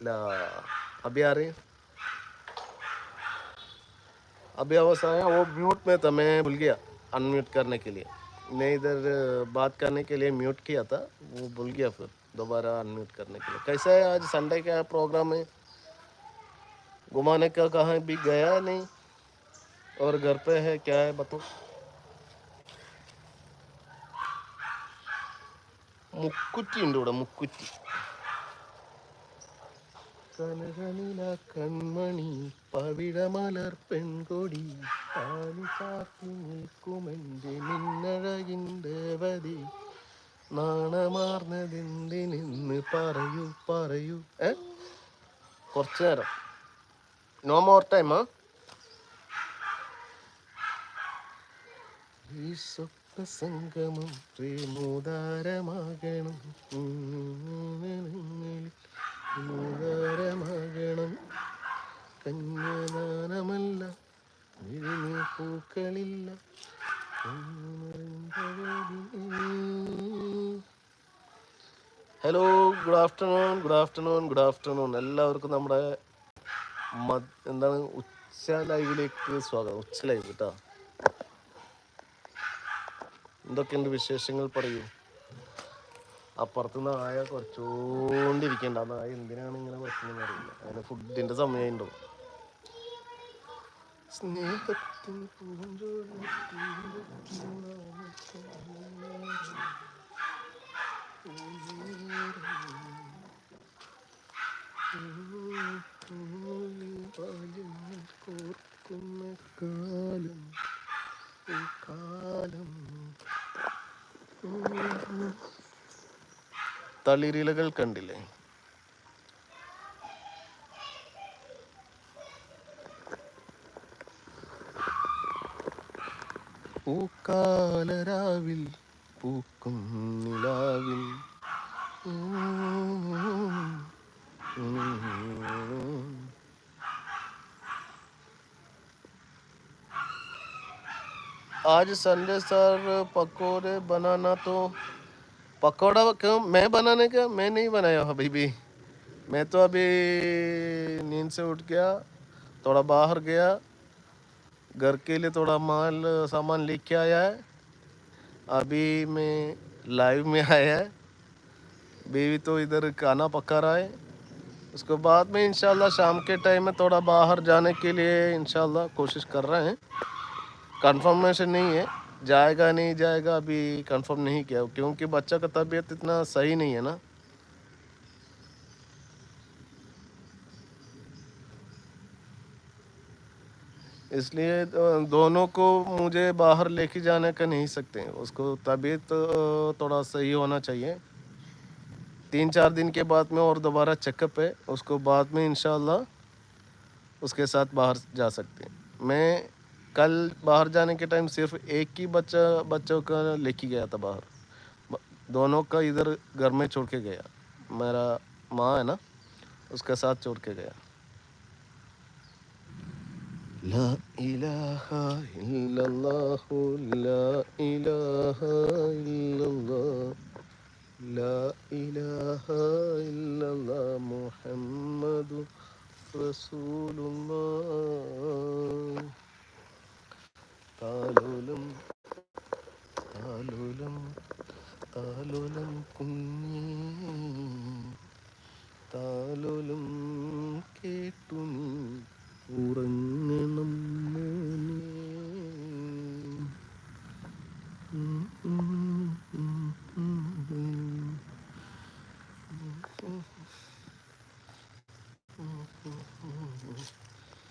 अभी आ रही अभी आवाज़ आया, वो म्यूट में था, मैं भूल गया, अनम्यूट करने के लिए। मैं इधर बात करने के लिए म्यूट किया था, वो भूल गया फिर, दोबारा अनम्यूट करने के लिए। कैसा है आज संडे का प्रोग्राम है? घुमाने का कहा भी गया नहीं? और घर पे है, क्या है, बताओ? मुक्कुटी मुक्कुटी കനകനില കൺമണി പവിഴമലർ പെൺകൊടി പാലു ചാത്തി നിൽക്കുമെന്റെ ദേവതി വതി നാണമാർന്നതെന്തിനെന്ന് പറയൂ പറയൂ ഏ കുറച്ചു നേരം നോ മോർ ടൈം ആ ഈ സ്വപ്ന സംഗമം പ്രേമോദാരമാകണം മോദാരമാകണം കന്യദാനമല്ല പൂക്കളില്ല. Hello good afternoon good afternoon good afternoon എല്ലാവർക്കും നമ്മുടെ എന്താണ് ഉച്ച ലൈവിലേക്ക് സ്വാഗതം. ഉച്ച ലൈവ് കേട്ടോ എന്തൊക്കെയുണ്ട് വിശേഷങ്ങൾ പറയൂ. അപ്പുറത്ത് ആയ കുറച്ചുകൊണ്ടിരിക്കണ്ട. ആ നായ എന്തിനാണ് ഇങ്ങനെ കുറച്ചെന്ന് അറിയില്ല. അതിന് ഫുഡിന്റെ സമയമുണ്ടോ സ്നേഹത്തിൻ തളിരിലകൾ കണ്ടില്ലേ പൂക്കാലരാവിൽ പൂക്കും നിലാവിൽ आज संडे सर पकोड़े बनाना तो पकौड़ा क्यों? मैं बनाने का? मैं नहीं बनाया अभी भी। मैं तो अभी नींद से उठ गया, थोड़ा बाहर गया, घर के लिए थोड़ा माल, सामान लेके आया है। अभी मैं लाइव में आया है। बीवी तो इधर खाना पका रहा है। उसके बाद में इंशाल्लाह शाम के टाइम में थोड़ा बाहर जाने के लिए इंशाल्लाह कोशिश कर रहे हैं। कंफर्मेशन नहीं है। जाएगा नहीं जाएगा अभी कंफर्म नहीं किया, क्योंकि बच्चा का तबीयत इतना सही नहीं है ना। इसलिए दोनों को मुझे बाहर लेके जाने का नहीं सकते। उसको तबीयत थोड़ा सही होना चाहिए। तीन चार दिन के बाद में और दोबारा चेकअप है, उसको बाद में इंशाल्लाह उसके साथ बाहर जा सकते हैं। मैं कल बाहर जाने के टाइम सिर्फ़ एक ही बच्चा, बच्चों का लेके गया था बाहर। दोनों का इधर घर में छोड़ के गया। मेरा माँ है ना, उसके साथ छोड़ के गया। ला इलाहा ला इलाहा इल्लल्लाह, ला इलाहा इल्लल्लाह താലോലം താലോലം താലോലം കുഞ്ഞേ താലോലം കേട്ടു